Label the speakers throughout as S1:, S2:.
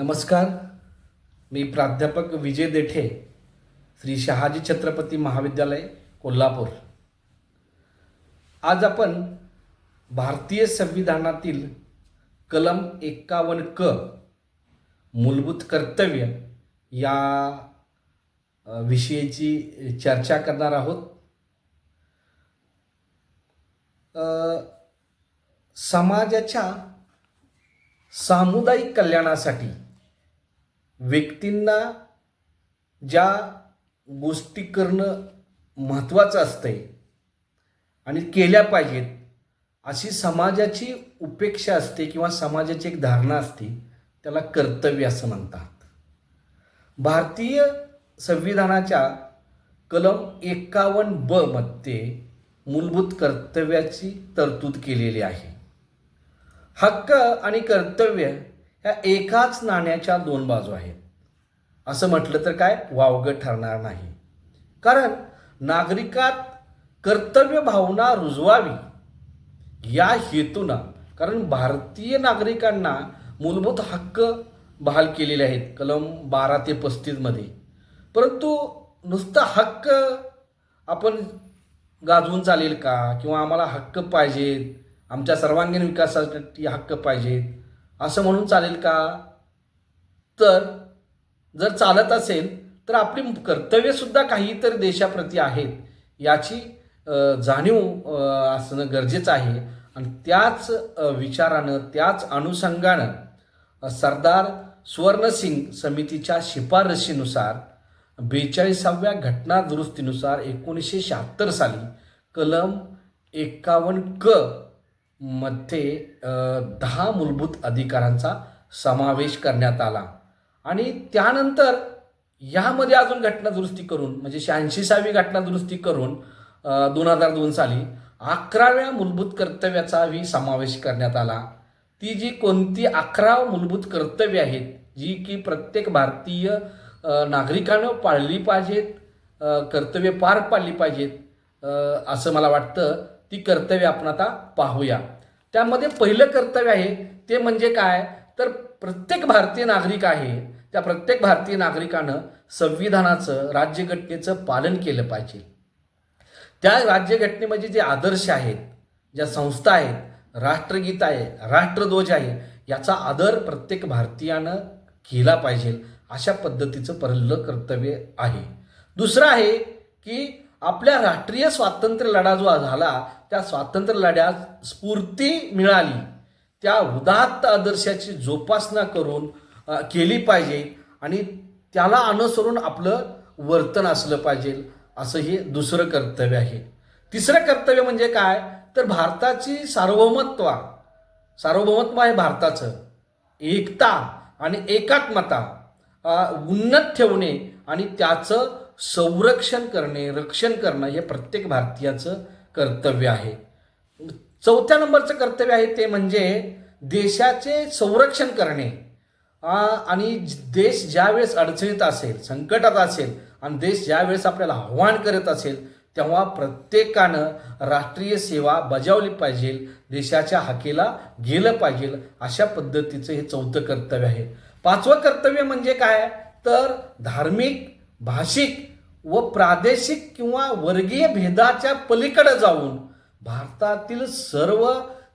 S1: नमस्कार. मी प्राध्यापक विजय देठे श्री शहाजी छत्रपती महाविद्यालय कोल्हापूर. आज आपण भारतीय संविधानातील कलम एक्कावन्न क मूलभूत कर्तव्य या विषयीची चर्चा करणार आहोत. समाजाच्या सामुदायिक कल्याणासाठी व्यक्तींना ज्या गोष्टी करणं महत्त्वाचं असतंय आणि केल्या पाहिजेत अशी समाजाची उपेक्षा असते किंवा समाजाची एक धारणा असते त्याला कर्तव्य असं म्हणतात. भारतीय संविधानाच्या कलम एकावन्न ब मध्ये मूलभूत कर्तव्याची तरतूद केलेली आहे. हक्क आणि कर्तव्य ह्या एकाच नाण्याच्या दोन बाजू आहेत. असं म्हटलं तर काय? वावगं ठरणार नाही. कारण नागरिकात कर्तव्य भावना रुजवावी या हेतूनं कारण भारतीय नागरिकांना मूलभूत हक्क बहाल केलेले आहेत कलम बारा ते पस्तीसमध्ये परंतु नुसता हक्क आपण गाजवून चालेल का? किंवा आम्हाला हक्क पाहिजेत आमच्या सर्वांगीण विकासासाठी हक्क पाहिजेत असं म्हणून चालेल का? तर जर चालत असेल तर आपली कर्तव्यसुद्धा काहीतरी देशाप्रती आहेत. याची जाणीव असणं गरजेचं आहे. आणि त्याच विचारानं त्याच अनुषंगानं सरदार सुवर्णसिंग समितीच्या शिफारशीनुसार बेचाळीसाव्या घटना दुरुस्तीनुसार एकोणीसशे शहात्तर साली कलम एकावन्न क मध्ये दहा मूलभूत अधिकारांचा समावेश करण्यात आला. आणि त्यानंतर यामध्ये अजून घटना दुरुस्ती करून म्हणजे शहाऐंशीसावी घटना दुरुस्ती करून दोन हजार दोन साली अकराव्या मूलभूत कर्तव्याचाही समावेश करण्यात आला. ती जी कोणती अकरा मूलभूत कर्तव्य आहेत जी की प्रत्येक भारतीय नागरिकानं पाळली पाहिजेत कर्तव्य पार पाडली पाहिजेत असं मला वाटतं ती कर्तव्य आपण आता पाहूया. त्यामध्ये पहिलं कर्तव्य आहे ते म्हणजे काय? तर प्रत्येक भारतीय नागरिक आहे त्या प्रत्येक भारतीय नागरिकानं संविधानाचं राज्यघटनेचं पालन केलं पाहिजे. त्या राज्यघटनेमध्ये जे आदर्श आहेत ज्या संस्था आहेत राष्ट्रगीत आहे राष्ट्रध्वज आहे याचा आदर प्रत्येक भारतीयानं केला पाहिजे अशा पद्धतीचं पहिलं कर्तव्य आहे. दुसरं आहे की आपल्या राष्ट्रीय स्वातंत्र्य लढा जो झाला त्या स्वातंत्र्य लढ्यात स्फूर्ती मिळाली. त्या उदात्त आदर्शाची जोपासना करून केली पाहिजे आणि त्याला अनुसरून आपलं वर्तन असलं पाहिजे असं हे दुसरं कर्तव्य आहे. तिसरं कर्तव्य म्हणजे काय? तर भारताची सार्वभौमत्व. सार्वभौमत्व आहे भारताचं. एकता आणि एकात्मता उन्नत ठेवणे आणि त्याचं संरक्षण करणे रक्षण करणं हे प्रत्येक भारतीयाचं कर्तव्य आहे. चौथ्या नंबरचं कर्तव्य आहे ते म्हणजे देशाचे संरक्षण करणे. आणि देश ज्यावेळेस अडचणीत असेल संकटात असेल आणि देश ज्यावेळेस आपल्याला आव्हान करत असेल तेव्हा प्रत्येकानं राष्ट्रीय सेवा बजावली पाहिजे देशाच्या हाकेला गेलं पाहिजे अशा पद्धतीचं हे चौथं कर्तव्य आहे. पाचवं कर्तव्य म्हणजे काय? तर धार्मिक भाषिक व प्रादेशिक किंवा वर्गीय भेदाच्या पलीकडे जाऊन भारतातील सर्व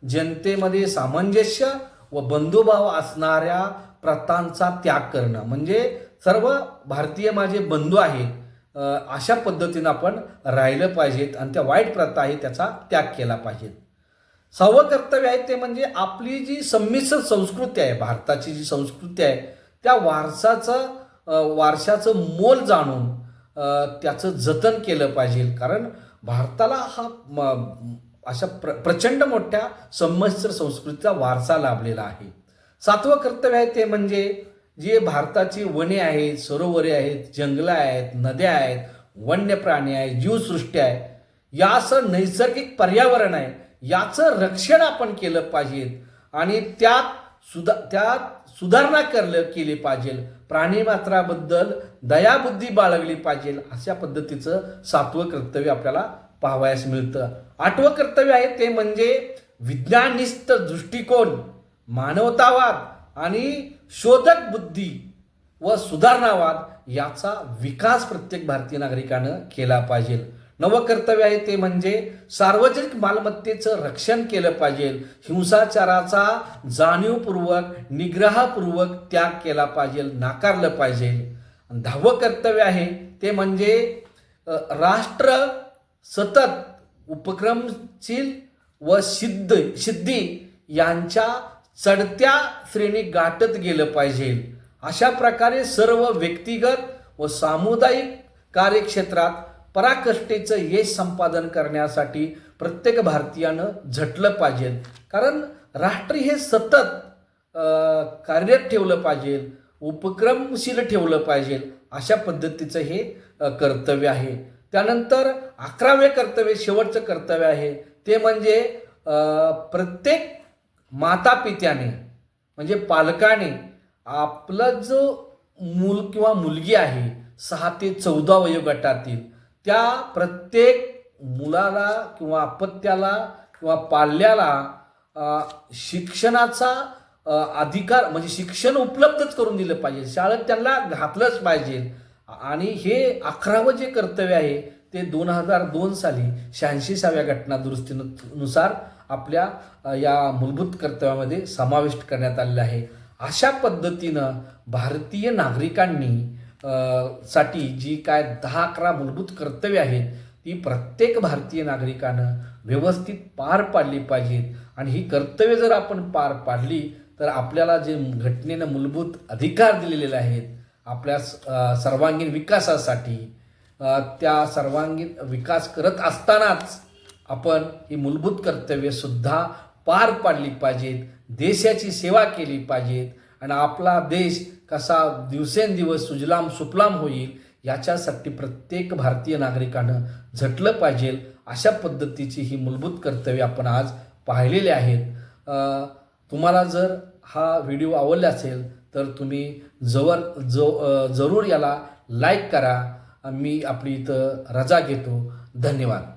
S1: जनतेमध्ये सामंजस्य व बंधुभाव असणाऱ्या प्रथांचा त्याग करणं. म्हणजे सर्व भारतीय माझे बंधू आहेत अशा पद्धतीनं आपण राहिलं पाहिजेत आणि त्या वाईट प्रथा आहे त्याचा त्याग केला पाहिजे सहावं कर्तव्य आहे ते म्हणजे आपली जी संमिश्र संस्कृती आहे भारताची जी संस्कृती आहे त्या वारसाचं वारशाचं मोल जाणून त्याचं जतन केलं पाहिजे. कारण भारताला हा म- अशा प्र प्रचंड मोठ्या संमिश्र संस्कृतीचा वारसा लाभलेला आहे. सातवं कर्तव्य आहे ते म्हणजे जे भारताची वने आहेत सरोवरे आहेत जंगलं आहेत नद्या आहेत वन्य प्राणी आहेत जीवसृष्टी आहे या असं नैसर्गिक पर्यावरण आहे याचं रक्षण आपण केलं पाहिजे. आणि त्यात सुधा त्यात सुधारणा करलं केली पाहिजे. प्राणीमात्राबद्दल दयाबुद्धी बाळगली पाहिजे अशा पद्धतीचं सातवं कर्तव्य आपल्याला पाहावयास मिळतं. आठवं कर्तव्य आहे ते म्हणजे विज्ञानिस्त दृष्टिकोन मानवतावाद आणि शोधक बुद्धी व सुधारणावाद याचा विकास प्रत्येक भारतीय नागरिकानं केला पाहिजे. नवकर्तव्य आहे ते म्हणजे सार्वजनिक मालमत्तेचं रक्षण केलं पाहिजे. हिंसाचाराचा जाणीवपूर्वक निग्रहपूर्वक त्याग केला पाहिजे नाकारलं पाहिजे. दहावं कर्तव्य आहे ते म्हणजे राष्ट्र सतत उपक्रमशील व सिद्ध सिद्धी यांच्या चढत्या श्रेणी गाठत गेलं पाहिजे. अशा प्रकारे सर्व व्यक्तिगत व सामुदायिक कार्यक्षेत्रात पराकष्टेचं यश संपादन करण्यासाठी प्रत्येक भारतीयानं झटलं पाहिजे. कारण राष्ट्र हे सतत कार्यरत ठेवलं पाहिजे उपक्रमशील ठेवलं पाहिजे अशा पद्धतीचं हे कर्तव्य आहे. त्यानंतर अकरावे कर्तव्य शेवटचं कर्तव्य आहे. ते म्हणजे प्रत्येक माता पित्याने म्हणजे पालकाने आपलं जो मूल किंवा मुलगी आहे सहा ते चौदा वयोगटातील त्या प्रत्येक मुलाला किंवा अपत्याला किंवा पाल्याला शिक्षणाचा अधिकार म्हणजे शिक्षण उपलब्धच करून दिलं पाहिजे. शाळेत त्यांना घातलंच पाहिजे. आणि हे अकरावं जे कर्तव्य आहे ते दोन हजार दोन साली शहाऐंशीसाव्या घटना दुरुस्तीनुसार आपल्या या मूलभूत कर्तव्यामध्ये समाविष्ट करण्यात आलेलं आहे. अशा पद्धतीनं भारतीय नागरिकांनी साठी जी काय दहा अकरा मूलभूत कर्तव्य आहेत ती प्रत्येक भारतीय नागरिकानं व्यवस्थित पार पाडली पाहिजेत. आणि ही कर्तव्य जर आपण पार पाडली तर आपल्याला जे घटनेनं मूलभूत अधिकार दिलेले आहेत आपल्या सर्वांगीण विकासासाठी त्या सर्वांगीण विकास करत असतानाच आपण ही मूलभूत कर्तव्यसुद्धा पार पाडली पाहिजेत देशाची सेवा केली पाहिजेत आणि आपला देश कसा दिवसेंदिवस सुजलाम सुफलाम होईल याच्यासाठी प्रत्येक भारतीय नागरिकानं झटलं पाहिजे अशा पद्धतीची ही मूलभूत कर्तव्य आपण आज पाहिलेली आहेत. तुम्हाला जर हा व्हिडिओ आवडला असेल तर तुम्ही जवळ जो जरूर याला लाईक करा. मी आपली इथं रजा घेतो. धन्यवाद.